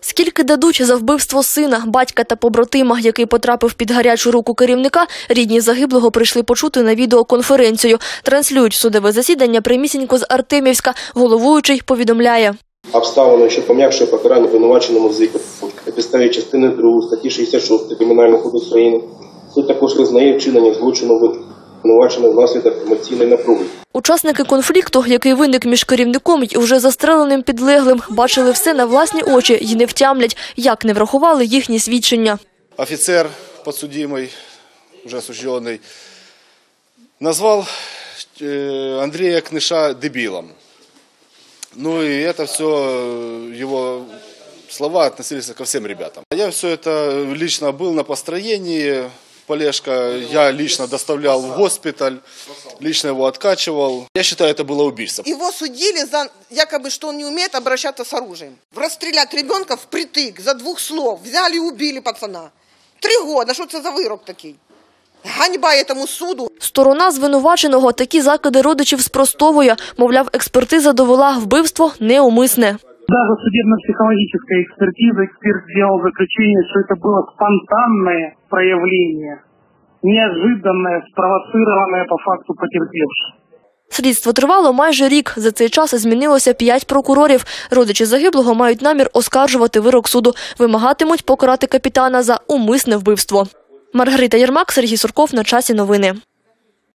Скільки дадуть за вбивство сина, батька та побратима, який потрапив під гарячу руку керівника, рідні загиблого прийшли почути на відеоконференцію. Транслюють судове засідання прямісінько з Артемівська. Головуючий повідомляє. Обставиною, що пом'якшує покарання обвинуваченому зику на підставі частини 2 статті 66 Кримінального кодексу України, суд також визнає вчинення злочину обвинуваченого внаслідок емоційної напруги. Учасники конфлікту, який виник між керівником і вже застреленим підлеглим, бачили все на власні очі і не втямлять, як не врахували їхні свідчення. офицер подсудимый, уже осужденный, назвал э, Андрея Кныша дебилом. Ну и это все, его слова относились ко всем ребятам. Я все это лично был на построении, Полежка, я лично доставлял в госпиталь, лично его откачивал. Я считаю, это было убийство. Его судили за якобы, что он не умеет обращаться с оружием. Расстрелять ребенка впритык за двух слов. Взяли и убили пацана. Три года. Что это за вырок такой? Ганьба этому суду. Сторона звинуваченого такі закиди родичів спростовує. Мовляв, експертиза довела вбивство неумисне. Даже судебно-психологическая экспертиза, эксперт сделал заключение, что это было спонтанное проявление, неожиданное, спровоцированное по факту потерпевшего. Слідство тривало майже рік. За цей час змінилося п'ять прокурорів. Родичі загиблого мають намір оскаржувати вирок суду. Вимагатимуть покарати капітана за умисне вбивство. Маргарита Єрмак, Сергій Сурков. На часі новини.